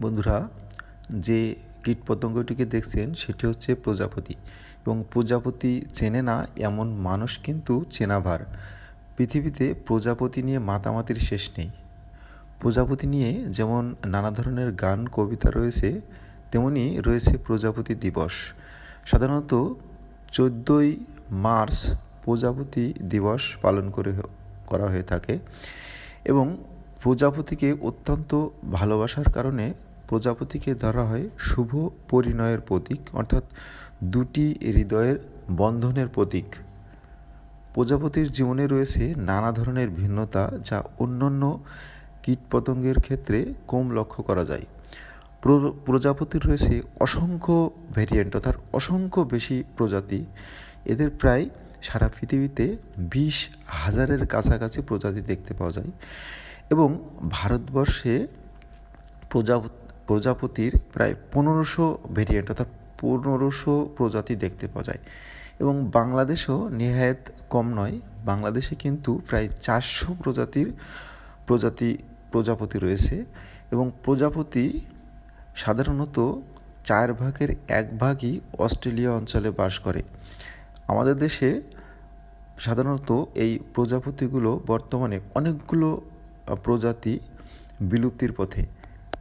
বন্ধুরা, যে কীটপতঙ্গটিকে দেখছেন সেটি হচ্ছে প্রজাপতি। এবং প্রজাপতি চেনে না, এমন মানুষ কিন্তু চেনা ভার পৃথিবীতে প্রজাপতি নিয়ে মাতামাতির শেষ নেই। প্রজাপতি নিয়ে যেমন নানা ধরনের গান, কবিতা রয়েছে, তেমনি রয়েছে প্রজাপতি দিবস। সাধারণত চোদ্দোই মার্চ প্রজাপতি দিবস পালন করে করা হয়ে থাকে। এবং প্রজাপতিকে অত্যন্ত ভালোবাসার কারণে প্রজাপতিকে ধরা হয় শুভ পরিণয়ের প্রতীক, অর্থাৎ দুটি হৃদয়ের বন্ধনের প্রতীক। প্রজাপতির জীবনে রয়েছে নানা ধরনের ভিন্নতা যা অন্যান্য কীটপতঙ্গের ক্ষেত্রে কম লক্ষ্য করা যায়। প্রজাপতির রয়েছে অসংখ্য ভ্যারিয়েন্ট অর্থাৎ অসংখ্য বেশি প্রজাতি। এদের প্রায় সারা পৃথিবীতে বিশ হাজারের কাছাকাছি প্রজাতি দেখতে পাওয়া যায়। এবং ভারতবর্ষে প্রজাপতি, প্রজাপতির প্রায় পনেরোশো ভেরিয়েন্ট অর্থাৎ পনেরোশো প্রজাতি দেখতে পাওয়া যায়। এবং বাংলাদেশেও নেহায়েত কম নয়, বাংলাদেশে কিন্তু প্রায় চারশো প্রজাতির প্রজাতি, প্রজাপতি রয়েছে এবং প্রজাপতি সাধারণত চার ভাগের এক ভাগই অস্ট্রেলিয়া অঞ্চলে বাস করে। আমাদের দেশে সাধারণত এই প্রজাপতিগুলো বর্তমানে অনেকগুলো প্রজাতি বিলুপ্তির পথে।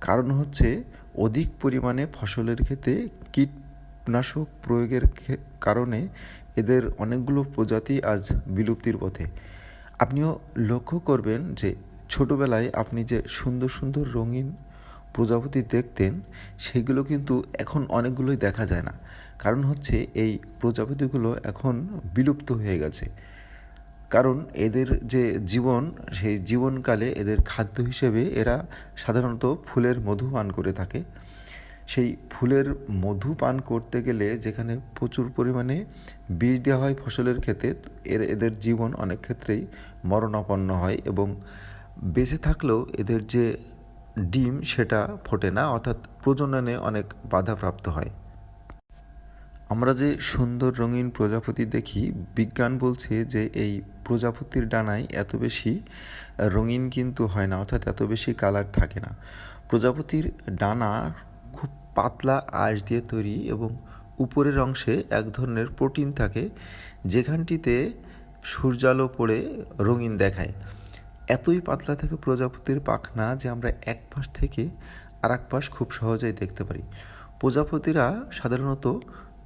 কারণ হচ্ছে অধিক পরিমাণে ফসলের ক্ষেত্রে কীটনাশক প্রয়োগের কারণে এদের অনেকগুলো প্রজাতি আজ বিলুপ্তির পথে। আপনিও লক্ষ্য করবেন যে ছোটোবেলায় আপনি যে সুন্দর সুন্দর রঙিন প্রজাপতি দেখতেন, সেগুলো কিন্তু এখন অনেকগুলোই দেখা যায় না। কারণ হচ্ছে এই প্রজাপতিগুলো এখন বিলুপ্ত হয়ে গেছে। কারণ এদের যে জীবন, সেই জীবনকালে এদের খাদ্য হিসেবে এরা সাধারণত ফুলের মধু পান করে থাকে। সেই ফুলের মধু পান করতে গেলে যেখানে প্রচুর পরিমাণে বীজ দেওয়া হয় ফসলের ক্ষেত্রে, এর, এদের জীবন অনেক ক্ষেত্রেই মরণাপন্ন হয় এবং বেঁচে থাকলেও এদের যে ডিম সেটা ফোটে না, অর্থাৎ প্রজননে অনেক বাধাপ্রাপ্ত হয়। আমরা যে সুন্দর রঙিন প্রজাপতি দেখি, বিজ্ঞান বলছে যে এই প্রজাপতির ডানায় এত বেশি রঙিন কিন্তু হয় না, অর্থাৎ এত বেশি কালার থাকে না। প্রজাপতির ডানা খুব পাতলা আঁশ দিয়ে তৈরি এবং উপরের অংশে এক ধরনের প্রোটিন থাকে, যেখানটিতে সূর্যালো পড়ে রঙিন দেখায়। এতই পাতলা থাকে প্রজাপতির পাখনা যে আমরা এক পাশ থেকে আর এক পাশ খুব সহজেই দেখতে পারি। প্রজাপতিরা সাধারণত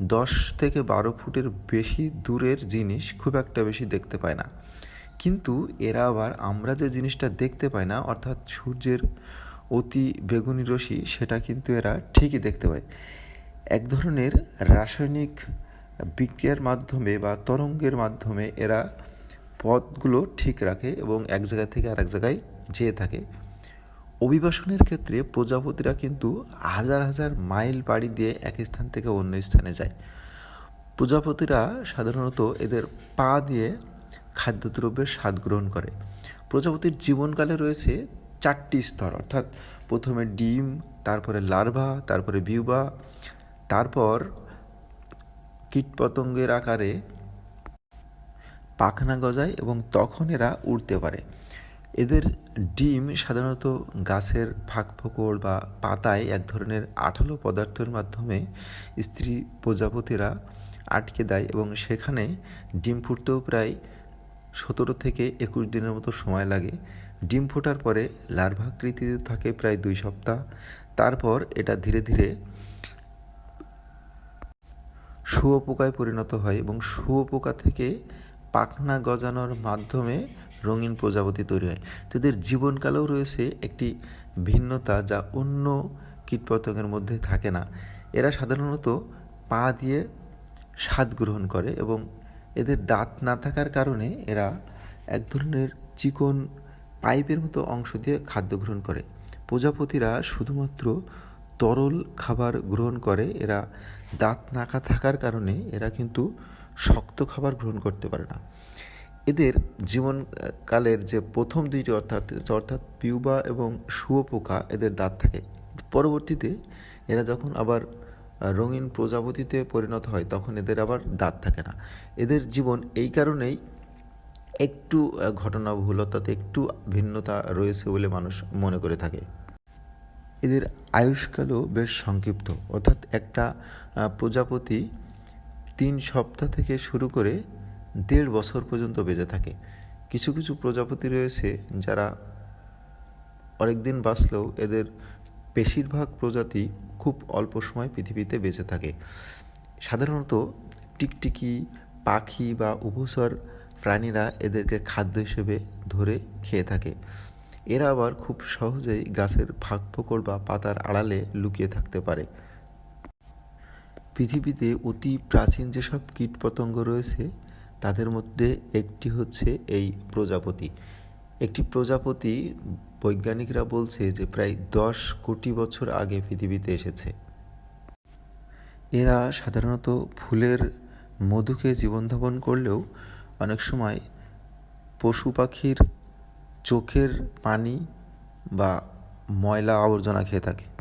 দশ থেকে বারো ফুটের বেশি দূরের জিনিস খুব একটা বেশি দেখতে পায় না। কিন্তু এরা আবার আমরা যে জিনিসটা দেখতে পাই না, অর্থাৎ সূর্যের অতি বেগুনি রশ্মি, সেটা কিন্তু এরা ঠিকই দেখতে পায়। এক ধরনের রাসায়নিক বিক্রিয়ার মাধ্যমে বা তরঙ্গের মাধ্যমে এরা পথগুলো ঠিক রাখে এবং এক জায়গা থেকে আরেক জায়গায় যেয়ে থাকে। অভিবাসনের ক্ষেত্রে প্রজাপতিরা কিন্তু হাজার হাজার মাইল পাড়ি দিয়ে এক স্থান থেকে অন্য স্থানে যায়। প্রজাপতিরা সাধারণত এদের পা দিয়ে খাদ্যদ্রব্যের স্বাদ গ্রহণ করে। প্রজাপতির জীবনকালে রয়েছে চারটি স্তর, অর্থাৎ প্রথমে ডিম, তারপরে লার্ভা, তারপরে বিউবা, তারপর কীটপতঙ্গের আকারে পাখনা গজায় এবং তখন এরা উড়তে পারে। এদের ডিম সাধারণত গাছের ফাঁক ফোকর বা পাতায় এক ধরনের আঠালো পদার্থের মাধ্যমে স্ত্রী প্রজাপতিরা আটকে দেয় এবং সেখানে ডিম ফুটতেও প্রায় সতেরো থেকে একুশ দিনের মতো সময় লাগে। ডিম ফোটার পরে লার্ভাকৃতিতে থাকে প্রায় দুই সপ্তাহ। তারপর এটা ধীরে ধীরে শুয়োপোকায় পরিণত হয় এবং শুয়োপোকা থেকে পাখনা গজানোর মাধ্যমে রঙিন প্রজাপতি তৈরি হয়। তো এদের জীবনকালেও রয়েছে একটি ভিন্নতা যা অন্য কীটপতঙ্গের মধ্যে থাকে না। এরা সাধারণত পা দিয়ে স্বাদ গ্রহণ করে এবং এদের দাঁত না থাকার কারণে এরা এক ধরনের চিকন পাইপের মতো অংশ দিয়ে খাদ্য গ্রহণ করে। প্রজাপতিরা শুধুমাত্র তরল খাবার গ্রহণ করে, এরা দাঁত নাকা থাকার কারণে এরা কিন্তু শক্ত খাবার গ্রহণ করতে পারে না। এদের জীবনকালের যে প্রথম দুইটি অর্থাৎ অর্থাৎ পিউবা এবং শুয়োপোকা এদের দাঁত থাকে। পরবর্তীতে এরা যখন আবার রঙিন প্রজাপতিতে পরিণত হয় তখন এদের আবার দাঁত থাকে না। এদের জীবন এই কারণেই একটু আহ, ঘটনাবহুল অর্থাৎ একটু ভিন্নতা রয়েছে বলে মানুষ মনে করে থাকে। এদের আয়ুষ্কালও বেশ সংক্ষিপ্ত। অর্থাৎ একটা প্রজাপতি তিন সপ্তাহ থেকে শুরু করে দেড় বছর পর্যন্ত বেঁচে থাকে। কিছু কিছু প্রজাপতি রয়েছে যারা অনেক দিন বাঁচলেও এদের বেশিরভাগ প্রজাতি খুব অল্প সময় পৃথিবীতে বেঁচে থাকে। সাধারণত টিকটিকি, পাখি বা উভচর প্রাণীরা এদেরকে খাদ্য হিসেবে ধরে খেয়ে থাকে। এরা আবার খুব সহজেই গাছের ফাঁক ফোকর বা পাতার আড়ালে লুকিয়ে থাকতে পারে। পৃথিবীতে অতি প্রাচীন যেসব কীটপতঙ্গ রয়েছে তাদের মধ্যে একটি হচ্ছে এই প্রজাপতি। একটি প্রজাপতি বৈজ্ঞানিকরা বলছে যে প্রায় দশ কোটি বছর আগে পৃথিবীতে এসেছে। এরা সাধারণত ফুলের মধুকে জীবনধাপন করলেও অনেক সময় পশু পাখির চোখের পানি বা ময়লা আবর্জনা খেয়ে থাকে।